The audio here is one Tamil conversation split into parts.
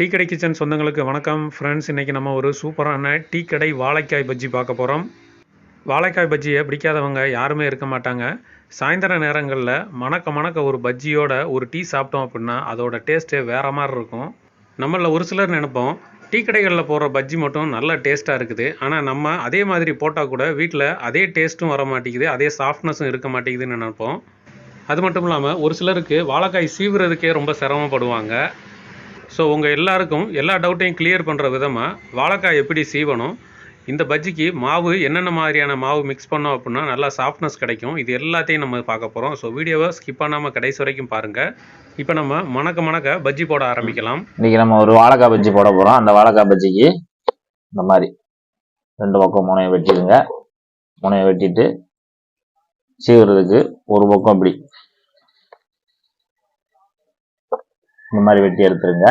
டீ கடை கிச்சன் சொந்தங்களுக்கு வணக்கம். ஃப்ரெண்ட்ஸ் இன்றைக்கி நம்ம ஒரு சூப்பரான டீ கடை வாழைக்காய் பஜ்ஜி பார்க்க போகிறோம் வாழைக்காய் பஜ்ஜியை பிடிக்காதவங்க யாருமே இருக்க மாட்டாங்க. சாயந்தர நேரங்களில் மணக்க மணக்க ஒரு பஜ்ஜியோட ஒரு டீ சாப்பிட்டோம் அப்படின்னா அதோட டேஸ்ட்டே வேறு மாதிரி இருக்கும். நம்மளில் ஒரு சிலர் நினைப்போம் டீ கடைகளில் போடுற பஜ்ஜி மட்டும் நல்ல டேஸ்ட்டாக இருக்குது. ஆனால் நம்ம அதே மாதிரி போட்டால் கூட வீட்டில் அதே டேஸ்ட்டும் வர மாட்டேங்குது அதே சாஃப்ட்னஸும் இருக்க மாட்டேங்குதுன்னு நினைப்போம். அது மட்டும் இல்லாமல் ஒரு சிலருக்கு வாழைக்காய் சீவுறதுக்கே ரொம்ப சிரமப்படுவாங்க. ஸோ உங்கள் எல்லாருக்கும் எல்லா டவுட்டையும் கிளியர் பண்ணுற விதமாக வாழைக்காய் எப்படி சீவணும்? இந்த பஜ்ஜிக்கு மாவு என்னென்ன மாதிரியான மாவு மிக்ஸ் பண்ணோம் அப்படின்னா நல்லா சாஃப்ட்னஸ் கிடைக்கும். இது எல்லாத்தையும் நம்ம பார்க்க போகிறோம் ஸோ வீடியோவை ஸ்கிப் பண்ணாமல் கடைசி வரைக்கும் பாருங்கள் இப்போ நம்ம மணக்க மணக்க பஜ்ஜி போட ஆரம்பிக்கலாம். இன்றைக்கி நம்ம ஒரு வாழைக்காய் பஜ்ஜி போட போகிறோம் அந்த வாழைக்காய் பஜ்ஜிக்கு இந்த மாதிரி ரெண்டு பக்கம் முனையை வெட்டிடுங்க. முனையை வெட்டிட்டு சீவுறதுக்கு ஒரு பக்கம் இப்படி இந்த மாதிரி வெட்டி எடுத்துருங்க.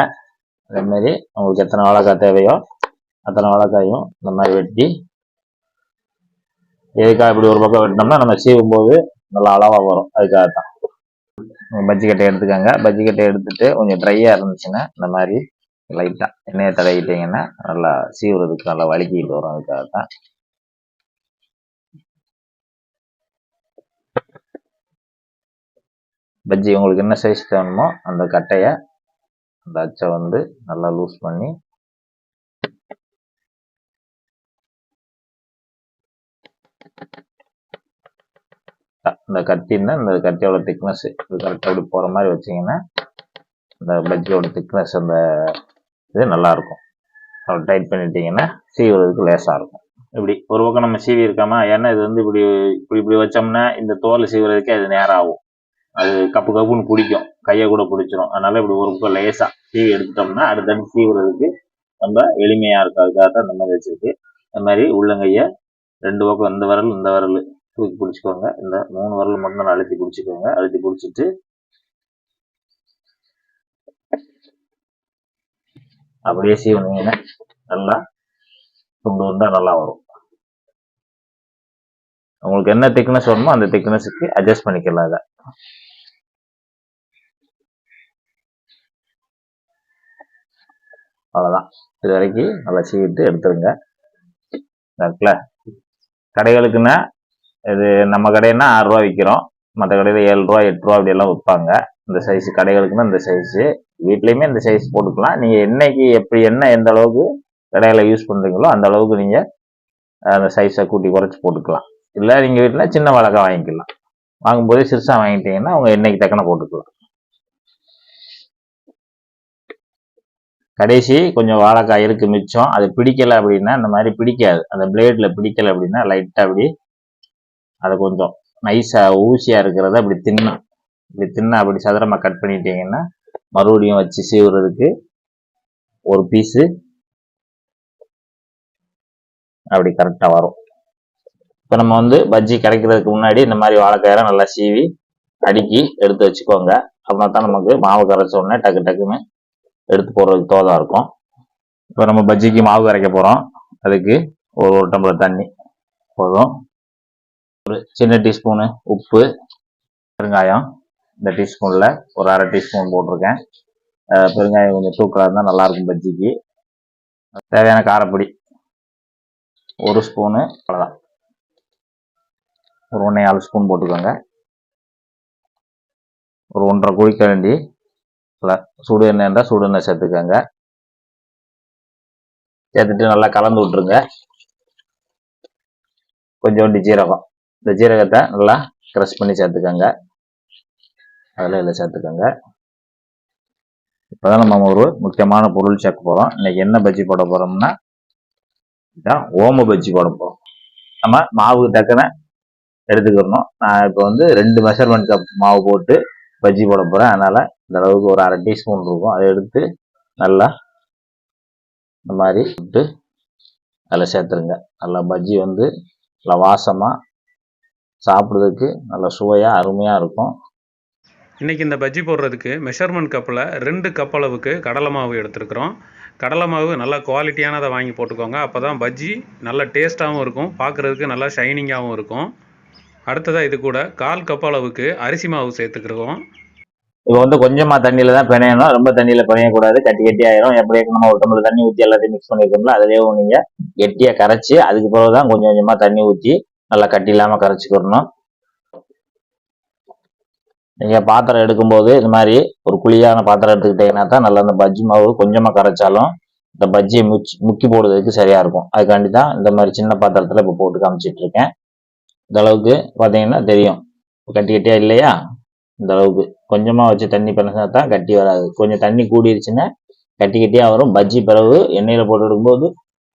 அதேமாரி உங்களுக்கு எத்தனை வாழைக்காய் தேவையோ அத்தனை வாழைக்காயும் இந்த மாதிரி வெட்டி எதுக்காக இப்படி ஒரு பக்கம் வெட்டினோம்னா நம்ம சீவும் போது நல்லா அளவாக வரும். அதுக்காக தான் பஜ்ஜி எடுத்துக்கோங்க. பஜ்ஜிக்கட்டை எடுத்துட்டு கொஞ்சம் ட்ரையாக இருந்துச்சுன்னா இந்த மாதிரி லைட்டாக எண்ணெயை தடையிட்டீங்கன்னா நல்லா சீவுறதுக்கு நல்லா வலிக்கிட்டு வரும். அதுக்காக தான் பஜ்ஜி உங்களுக்கு என்ன சைஸ் வேணுமோ அந்த கட்டையை அந்த அச்சை வந்து நல்லா லூஸ் பண்ணி இந்த கத்தின்னா இந்த கத்தியோட திக்னஸ் இது கரெக்டாக அப்படி போகிற மாதிரி வச்சிங்கன்னா இந்த பஜ்ஜியோட திக்னஸ் அந்த இது நல்லா இருக்கும். அப்படி டைட் பண்ணிட்டீங்கன்னா சீவுறதுக்கு லேசாக இருக்கும். இப்படி ஒரு பக்கம் நம்ம சீவி இருக்காமா ஏன்னா இது வந்து இப்படி இப்படி இப்படி வச்சோம்னா இந்த தோலை சீவுறதுக்கே அது நேரம் ஆகும் அது கப்பு கப்புன்னு பிடிக்கும். கையை கூட பிடிச்சிரும். அதனால இப்படி ஒரு பக்கம் லேசாக சீவி எடுத்துட்டோம்னா அடுத்தடுத்து சீவுறதுக்கு ரொம்ப எளிமையாக இருக்கும். அதுக்காக தான் இந்த மாதிரி வச்சிருக்கு. இந்த மாதிரி உள்ளங்கையை ரெண்டு பக்கம் இந்த விரல் இந்த விரல் தூக்கி பிடிச்சிக்கோங்க. இந்த மூணு விரல் மட்டும் அழுத்தி பிடிச்சிக்கோங்க. அழுத்தி பிடிச்சிட்டு அப்படியே சீவனீங்கன்னா நல்லா துண்டு துண்டா நல்லா வரும். உங்களுக்கு என்ன திக்னஸ் வேணுமோ அந்த திக்னஸுக்கு அட்ஜஸ்ட் பண்ணிக்கலாம் அதை. அவ்வளோதான் இது வரைக்கும் நல்லா சீவிட்டு எடுத்துருங்க. இருக்குல்ல? கடைகளுக்குன்னா இது நம்ம கடைன்னா ஆறு ரூபா விற்கிறோம் மற்ற கடையில் ஏழு ரூபா எட்டு ரூபா அப்படியெல்லாம் விற்பாங்க. இந்த சைஸ் கடைகளுக்குன்னா இந்த சைஸு வீட்லேயுமே இந்த சைஸ் போட்டுக்கலாம். நீங்கள் என்னைக்கு எப்படி என்ன எந்த அளவுக்கு கடையில் யூஸ் பண்ணுறீங்களோ அந்த அளவுக்கு நீங்கள் அந்த சைஸை கூட்டி குறைச்சி போட்டுக்கலாம். இல்லை நீங்கள் வீட்டில் சின்ன வழக்கம் வாங்கிக்கலாம். வாங்கும்போதே சிறுசாக வாங்கிட்டீங்கன்னா அவங்க என்னைக்கு தக்கன போட்டுக்கலாம். கடைசி கொஞ்சம் வாழைக்காய் இருக்கு மிச்சம். அது பிடிக்கல அப்படின்னா இந்த மாதிரி பிடிக்காது. அந்த பிளேட்ல பிடிக்கல அப்படின்னா லைட்டாக அப்படி அதை கொஞ்சம் நைஸாக ஊசியாக இருக்கிறத அப்படி தின்னும் இப்படி தின்ன அப்படி சதுரமாக கட் பண்ணிட்டீங்கன்னா மறுபடியும் வச்சு சீவுறதுக்கு ஒரு பீஸு அப்படி கரெக்டாக வரும். இப்போ நம்ம வந்து பஜ்ஜி கிடைக்கிறதுக்கு முன்னாடி இந்த மாதிரி வாழைக்காயெல்லாம் நல்லா சீவி அடுக்கி எடுத்து வச்சுக்கோங்க. அப்படின்னா தான் நமக்கு மாவு கரைச்ச உடனே டக்கு டக்குன்னு எடுத்து போடுறதுக்கு தோதா இருக்கும். இப்போ நம்ம பஜ்ஜிக்கு மாவு கரைக்க போகிறோம் அதுக்கு ஒரு ஒரு டம்ளர் தண்ணி. போதும். ஒரு சின்ன டீஸ்பூனு உப்பு பெருங்காயம். இந்த டீஸ்பூனில் ஒரு அரை டீஸ்பூன் போட்டிருக்கேன். பெருங்காயம் கொஞ்சம் தூக்கலாக இருந்தால் நல்லாயிருக்கும் பஜ்ஜிக்கு. தேவையான காரப்பொடி. ஒரு ஸ்பூனு அவ்வளோதான் ஒரு ஒன்றே ஆறு ஸ்பூன் போட்டுக்கோங்க. ஒரு ஒன்றரை குழி நல்லா சுடு எண்ணெய் இருந்தால் சுடு எண்ணெய் சேர்த்துக்கோங்க. சேர்த்துட்டு நல்லா கலந்து விட்டுருங்க. கொஞ்சோண்டு ஜீரகம். இந்த ஜீரகத்தை நல்லா க்ரஷ் பண்ணி சேர்த்துக்கோங்க. அதில் இதில் சேர்த்துக்கோங்க. இப்போதான் நம்ம ஒரு முக்கியமான பொருள் சேர்க்க போகிறோம் இன்னைக்கு என்ன பஜ்ஜி போட போகிறோம்னா இதான் ஓம பஜ்ஜி போட போகிறோம் நம்ம மாவுக்கு தக்கன எடுத்துக்கிறணும் நான் இப்போ வந்து ரெண்டு மெஷர்மெண்ட் கப் மாவு போட்டு பஜ்ஜி போட போகிறேன் அதனால் இந்த அளவுக்கு ஒரு அரை டீஸ்பூன் இருக்கும். அதை எடுத்து நல்லா இந்த மாதிரி விட்டு அதில் சேர்த்துருங்க. நல்லா பஜ்ஜி வந்து நல்லா வாசமாக சாப்பிட்றதுக்கு நல்ல சுவையாக அருமையாக இருக்கும். இன்றைக்கி இந்த பஜ்ஜி போடுறதுக்கு மெஷர்மெண்ட் கப்பில் ரெண்டு கப் அளவுக்கு கடலை மாவு எடுத்துருக்குறோம். கடலை மாவு நல்ல குவாலிட்டியானதை வாங்கி போட்டுக்கோங்க. அப்போ தான் பஜ்ஜி நல்ல டேஸ்ட்டாகவும் இருக்கும். பார்க்குறதுக்கு நல்லா ஷைனிங்காகவும் இருக்கும். அடுத்ததாக இது கூட கால் கப் அளவுக்கு அரிசி மாவு சேர்த்துக்கிறோம் இப்போ வந்து கொஞ்சமா தண்ணியில தான் பிணையணும். ரொம்ப தண்ணியில பிணையக்கூடாது. கட்டி கட்டி ஆயிரும். எப்படி நம்ம ஒரு டம்ளர் தண்ணி ஊற்றி எல்லாத்தையும் மிக்ஸ் பண்ணிருக்கோம்ல அதுலேயும் நீங்க கெட்டியா கரைச்சி அதுக்கு பிறகு தான் கொஞ்சம் கொஞ்சமா தண்ணி ஊற்றி நல்லா கட்டி இல்லாம கரைச்சிக்கிறணும் நீங்க பாத்திரம் எடுக்கும்போது இது மாதிரி ஒரு குழியான பாத்திரம் எடுத்துக்கிட்டீங்கன்னா தான் நல்லா அந்த பஜ்ஜி மாவு கொஞ்சமா கரைச்சாலும் இந்த பஜ்ஜியை முச்சி முக்கி போடுறதுக்கு சரியா இருக்கும். அதுக்காண்டி தான் இந்த மாதிரி சின்ன பாத்திரத்துல இப்போ போட்டு காமிச்சிட்டு இருக்கேன். இந்த அளவுக்கு பார்த்தீங்கன்னா தெரியும். கட்டி கட்டியா இல்லையா? இந்த அளவுக்கு கொஞ்சமா வச்சு தண்ணி பிணைச்சா தான் கட்டி வராது. கொஞ்சம் தண்ணி கூடிருச்சுன்னா கட்டி கட்டியா வரும். பஜ்ஜி பிறகு எண்ணெயில போட்டு எடுக்கும்போது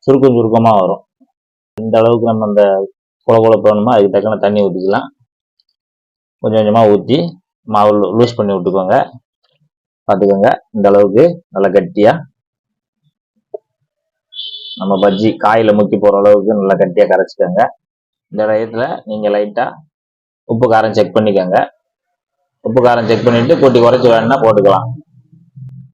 சுருக்கம் சுருக்கமா வரும். இந்த அளவுக்கு நம்ம அந்த குழ குழ போகணுமோ அதுக்கு தக்கன தண்ணி ஊற்றிக்கலாம் கொஞ்சம் கொஞ்சமா ஊற்றி மாவு லூஸ் பண்ணி விட்டுக்கோங்க. பார்த்துக்கோங்க. இந்த அளவுக்கு நல்லா கட்டியா நம்ம பஜ்ஜி காயில முக்கி போற அளவுக்கு நல்லா கட்டியா கரைச்சிக்கோங்க. இந்த டயத்தில் நீங்க லைட்டா உப்பு காரம் செக் பண்ணிக்கோங்க. உப்பு காரம் செக் பண்ணிட்டு கூட்டி குறைச்சி வேணும்னா போட்டுக்கலாம்.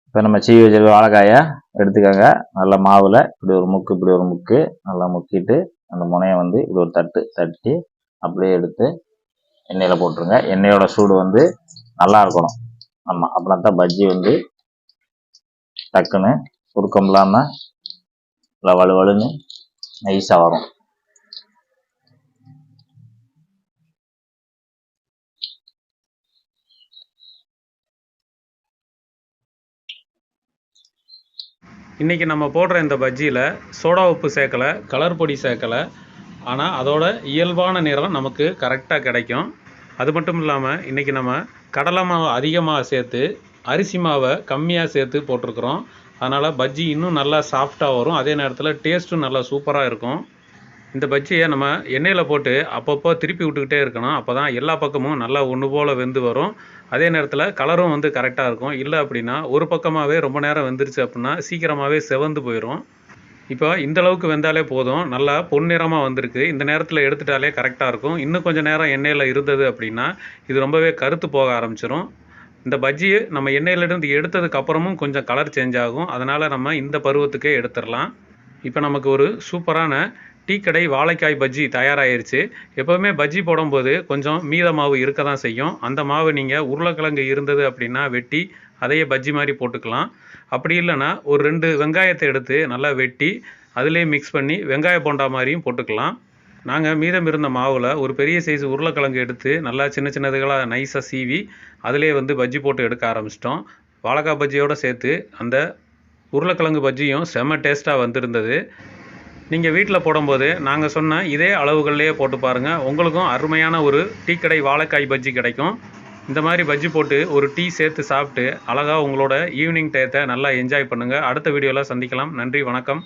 இப்போ நம்ம சீவி வச்சிருக்க வாழைக்காயை எடுத்துக்கோங்க. நல்லா மாவில் இப்படி ஒரு முக்கு இப்படி ஒரு முக்கு நல்லா முக்கிட்டு அந்த முனையை வந்து இப்படி ஒரு தட்டு தட்டி அப்படியே எடுத்து எண்ணெயில் போட்டுருங்க. எண்ணெயோட சூடு வந்து நல்லா இருக்கணும். ஆமாம் அப்படின்னா தான் பஜ்ஜி வந்து டக்குன்னு சுருக்கம் இல்லாமல் நல்லா வலுவலுன்னு நைஸாக வரும். இன்றைக்கி நம்ம போடுற இந்த பஜ்ஜியில் சோடா உப்பு சேர்க்கலை கலர் பொடி சேர்க்கலை. ஆனால் அதோட இயல்பான நிறம் நமக்கு கரெக்டாக கிடைக்கும். அது மட்டும் இல்லாமல் இன்றைக்கி நம்ம கடலை மாவு அதிகமாக சேர்த்து அரிசி மாவை கம்மியாக சேர்த்து போட்டிருக்கிறோம். அதனால் பஜ்ஜி இன்னும் நல்லா சாஃப்டாக வரும். அதே நேரத்தில் டேஸ்ட்டும் நல்லா சூப்பராக இருக்கும். இந்த பஜ்ஜியை நம்ம எண்ணெயில் போட்டு அப்பப்போ திருப்பி விட்டுக்கிட்டே இருக்கணும். அப்போ தான் எல்லா பக்கமும் நல்லா ஒன்று போல் வெந்து வரும். அதே நேரத்தில் கலரும் வந்து கரெக்டாக இருக்கும். இல்லை அப்படின்னா ஒரு பக்கமாகவே ரொம்ப நேரம் வெந்துருச்சு அப்படின்னா சீக்கிரமாகவே செவந்து போயிடும் இப்போ இந்த அளவுக்கு வெந்தாலே போதும். நல்லா பொன்னிறமாக வந்திருக்கு. இந்த நேரத்தில் எடுத்துட்டாலே கரெக்டாக இருக்கும். இன்னும் கொஞ்சம் நேரம் எண்ணெயில் இருந்தது அப்படின்னா இது ரொம்பவே கருத்து போக ஆரம்பிச்சிடும் இந்த பஜ்ஜியை நம்ம எண்ணெயிலிருந்து எடுத்ததுக்கு அப்புறமும் கொஞ்சம் கலர் சேஞ்ச் ஆகும். அதனால் நம்ம இந்த பருவத்துக்கே எடுத்துடலாம். இப்போ நமக்கு ஒரு சூப்பரான டீ கடை வாழைக்காய் பஜ்ஜி தயாராகிருச்சு எப்போவுமே பஜ்ஜி போடும்போது கொஞ்சம் மீத மாவு இருக்க தான் செய்யும். அந்த மாவு நீங்கள் உருளைக்கிழங்கு இருந்தது அப்படின்னா வெட்டி அதையே பஜ்ஜி மாதிரி போட்டுக்கலாம். அப்படி இல்லைன்னா ஒரு ரெண்டு வெங்காயத்தை எடுத்து நல்லா வெட்டி அதிலே மிக்ஸ் பண்ணி வெங்காய போண்டா மாதிரியும் போட்டுக்கலாம். நாங்கள் மீதம் இருந்த மாவில் ஒரு பெரிய சைஸ் உருளைக்கிழங்கு எடுத்து நல்லா சின்ன சின்னதுகளாக நைஸாக சீவி அதிலே வந்து பஜ்ஜி போட்டு எடுக்க ஆரம்பிச்சிட்டோம். வாழைக்காய் பஜ்ஜியோடு சேர்த்து அந்த உருளைக்கிழங்கு பஜ்ஜியும் செம டேஸ்ட்டாக வந்திருந்தது. நீங்கள் வீட்டில் போடும்போது நாங்கள் சொன்ன இதே அளவுகள்லேயே போட்டு பாருங்கள் உங்களுக்கும் அருமையான ஒரு டீ கடை வாழைக்காய் பஜ்ஜி கிடைக்கும். இந்த மாதிரி பஜ்ஜி போட்டு ஒரு டீ சேர்த்து சாப்பிட்டு அழகாக உங்களோட ஈவினிங் டயத்தை நல்லா என்ஜாய் பண்ணுங்கள் அடுத்த வீடியோவில் சந்திக்கலாம். நன்றி வணக்கம்.